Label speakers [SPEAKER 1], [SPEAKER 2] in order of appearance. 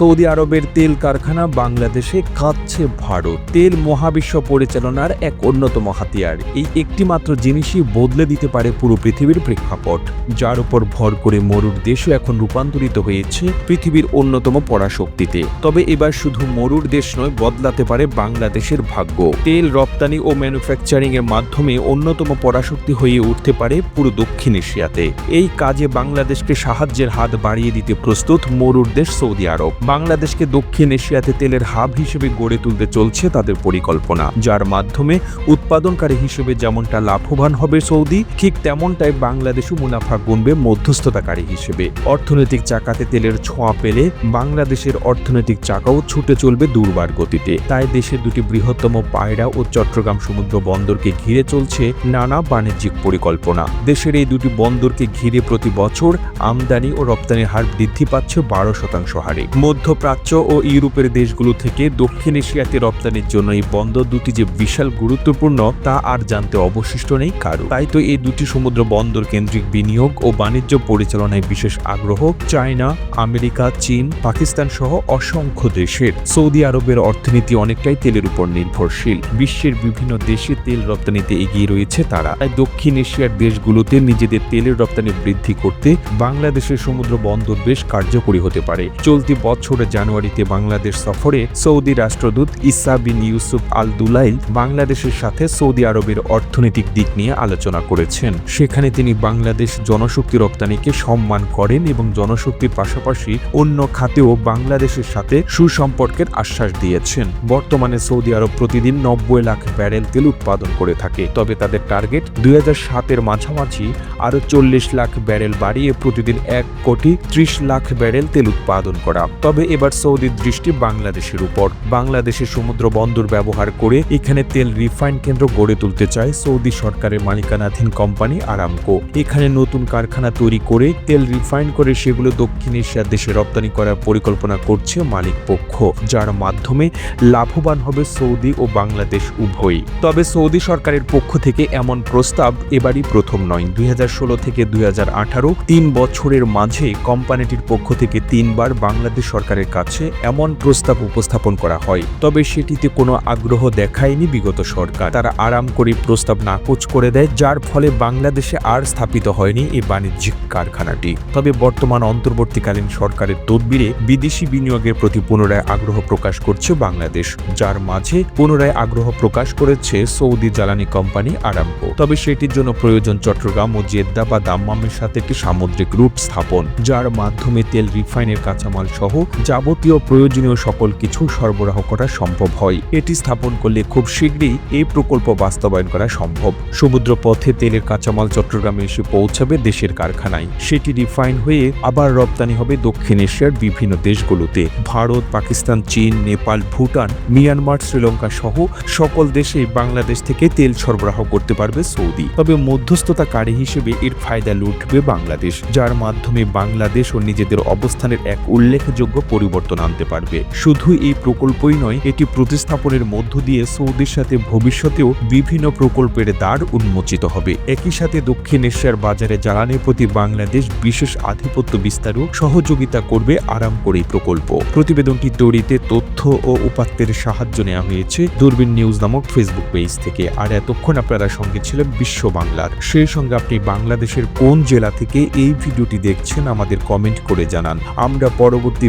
[SPEAKER 1] Saudi আরবের তেল কারখানা বাংলাদেশে কাঁদছে ভারত। তেল মহাবিশ্ব পরিচালনার এক অন্যতম হাতিয়ার। এই একটি মাত্র জিনিসই বদলে দিতে পারে পুরো পৃথিবীর প্রেক্ষাপট। যার উপর ভর করে মরুর দেশও এখন রূপান্তরিত হয়েছে পৃথিবীর অন্যতম পরাশক্তিতে। তবে এবার শুধু মরুর দেশ নয়, বদলাতে পারে বাংলাদেশের ভাগ্য। তেল রপ্তানি ও ম্যানুফ্যাকচারিং এর মাধ্যমে অন্যতম পরাশক্তি হয়ে উঠতে পারে পুরো দক্ষিণ এশিয়াতে। এই কাজে বাংলাদেশকে সাহায্যের হাত বাড়িয়ে দিতে প্রস্তুত মরুর দেশ সৌদি আরব। বাংলাদেশকে দক্ষিণ এশিয়াতে তেলের হাব হিসেবে গড়ে তুলতে চলছে তাদের পরিকল্পনা, যার মাধ্যমে উৎপাদনকারী হিসেবে যেমনটা লাভবান হবে সৌদি, ঠিক তেমনটাই বাংলাদেশও মুনাফা গুনবে মধ্যস্থতাকারী হিসেবে। অর্থনৈতিক চাকাতে তেলের ছোঁয়া পেলে বাংলাদেশের অর্থনৈতিক চাকাও ছুটে চলবে দুর্বার গতিতে। তাই দেশের দুটি বৃহত্তম পায়রা ও চট্টগ্রাম সমুদ্র বন্দরকে ঘিরে চলছে নানা বাণিজ্যিক পরিকল্পনা। দেশের এই দুটি বন্দরকে ঘিরে প্রতি বছর আমদানি ও রপ্তানির হার বৃদ্ধি পাচ্ছে বারো শতাংশ হারে। মধ্যপ্রাচ্য ও ইউরোপের দেশগুলো থেকে দক্ষিণ এশিয়াতে রপ্তানির জন্য এই বন্দর দুটি যে বিশাল গুরুত্বপূর্ণ, তা আর জানতে অবশিষ্ট নেই কারও। তাই তো এই দুটি সমুদ্র বন্দর কেন্দ্রিক বিনিয়োগ ও বাণিজ্য পরিচালনায় বিশেষ আগ্রহ চায়না, আমেরিকা, চীন, পাকিস্তান সহ অসংখ্য দেশের। সৌদি আরবের অর্থনীতি অনেকটাই তেলের উপর নির্ভরশীল। বিশ্বের বিভিন্ন দেশে তেল রপ্তানিতে এগিয়ে রয়েছে তারা। তাই দক্ষিণ এশিয়ার দেশগুলোতে নিজেদের তেলের রপ্তানি বৃদ্ধি করতে বাংলাদেশের সমুদ্র বন্দর বেশ কার্যকরী হতে পারে। চলতি বছরের জানুয়ারিতে বাংলাদেশ সফরে সৌদি রাষ্ট্রদূত ইসা বিন ইউসুফ আল দুলাইল বাংলাদেশের সাথে সৌদি আরবের অর্থনৈতিক দিক নিয়ে আলোচনা করেছেন। সেখানে তিনি বাংলাদেশ জনশক্তি রপ্তানিকে সম্মান করেন এবং জনশক্তির পাশাপাশি অন্য খাতেও বাংলাদেশের সাথে সুসম্পর্কের আশ্বাস দিয়েছেন। বর্তমানে সৌদি আরব প্রতিদিন নব্বই লাখ ব্যারেল তেল উৎপাদন করে থাকে। তবে তাদের টার্গেট দুই হাজার সাতের মাঝামাঝি আরও চল্লিশ লাখ ব্যারেল বাড়িয়ে প্রতিদিন এক কোটি ত্রিশ লাখ ব্যারেল তেল উৎপাদন করা। তবে এবার সৌদির দৃষ্টি বাংলাদেশের উপর। বাংলাদেশের সমুদ্র বন্দর ব্যবহার করে এখানে তেল রিফাইন কেন্দ্র গড়ে তুলতে চায় সৌদি সরকারের মালিকানাধীন কোম্পানি আরামকো। এখানে নতুন কারখানা তৈরি করে তেল রিফাইন করে সেগুলো দক্ষিণ এশিয়ার দেশে রপ্তানি করার পরিকল্পনা করছে মালিক পক্ষ, যার মাধ্যমে লাভবান হবে সৌদি ও বাংলাদেশ উভয়ই। তবে সৌদি সরকারের পক্ষ থেকে এমন প্রস্তাব এবারই প্রথম নয়। দুই থেকে দুই তিন বছরের মাঝে কোম্পানিটির পক্ষ থেকে তিনবার বাংলাদেশ সরকারের কাছে এমন প্রস্তাব উপস্থাপন করা হয়। তবে সেটিতে কোনো আগ্রহ দেখায়নি বিগত সরকার। তারা আরাম করে প্রস্তাব নাকচ করে দেয়, যার ফলে বাংলাদেশে আর স্থাপিত হয়নি এই বাণিজ্যিক কারখানাটি। তবে বর্তমান অন্তর্বর্তীকালীন সরকারের তদবিরে বিদেশি বিনিয়োগের প্রতি পুনরায় আগ্রহ প্রকাশ করছে বাংলাদেশ, যার মাঝে পুনরায় আগ্রহ প্রকাশ করেছে সৌদি জ্বালানি কোম্পানি আরামকো। তবে সেটির জন্য প্রয়োজন চট্টগ্রাম ও জেদ্দা বা দাম্মামের সাথে একটি সামুদ্রিক রুট স্থাপন, যার মাধ্যমে তেল রিফাইনের কাঁচামাল সহ যাবতীয় প্রয়োজনীয় সকল কিছু সরবরাহ করা সম্ভব হয়। এটি স্থাপন করলে খুব শীঘ্রই এই প্রকল্প বাস্তবায়ন করা সম্ভব। সমুদ্র পথে তেলের কাঁচামাল চট্টগ্রামে এসে পৌঁছাবে দেশের কারখানায়। সেটি রিফাইন হয়ে আবার রপ্তানি হবে দক্ষিণ এশিয়ার বিভিন্ন দেশগুলোতে। ভারত, পাকিস্তান, চীন, নেপাল, ভুটান, মিয়ানমার, শ্রীলঙ্কা সহ সকল দেশেই বাংলাদেশ থেকে তেল সরবরাহ করতে পারবে সৌদি। তবে মধ্যস্থতাকারী হিসেবে এর ফায়দা লুটবে বাংলাদেশ, যার মাধ্যমে বাংলাদেশ ও নিজেদের অবস্থানের এক উল্লেখযোগ্য পরিবর্তন আনতে পারবে। শুধু এই প্রকল্পই নয়, এটি প্রতিস্থাপনের মধ্য দিয়ে সৌদির সাথে ভবিষ্যতেও বিভিন্ন প্রকল্পের দ্বার উন্মোচিত হবে। একই সাথে দক্ষিণ এশিয়ার বাজারে জ্বালানির প্রতি বাংলাদেশ বিশেষ আধিপত্য বিস্তারও সহযোগিতা করবে আরাম করে প্রকল্প। প্রতিবেদনটি তৈরিতে তথ্য ও উপাত্তের সাহায্য নেওয়া হয়েছে দূরবীন নিউজ নামক ফেসবুক পেজ থেকে। আর এতক্ষণ আপনারা সঙ্গে ছিলেন বিশ্ব বাংলার। সেই সঙ্গে আপনি বাংলাদেশের কোন জেলা থেকে এই ভিডিওটি দেখছেন আমাদের কমেন্ট করে জানান। আমরা পরবর্তী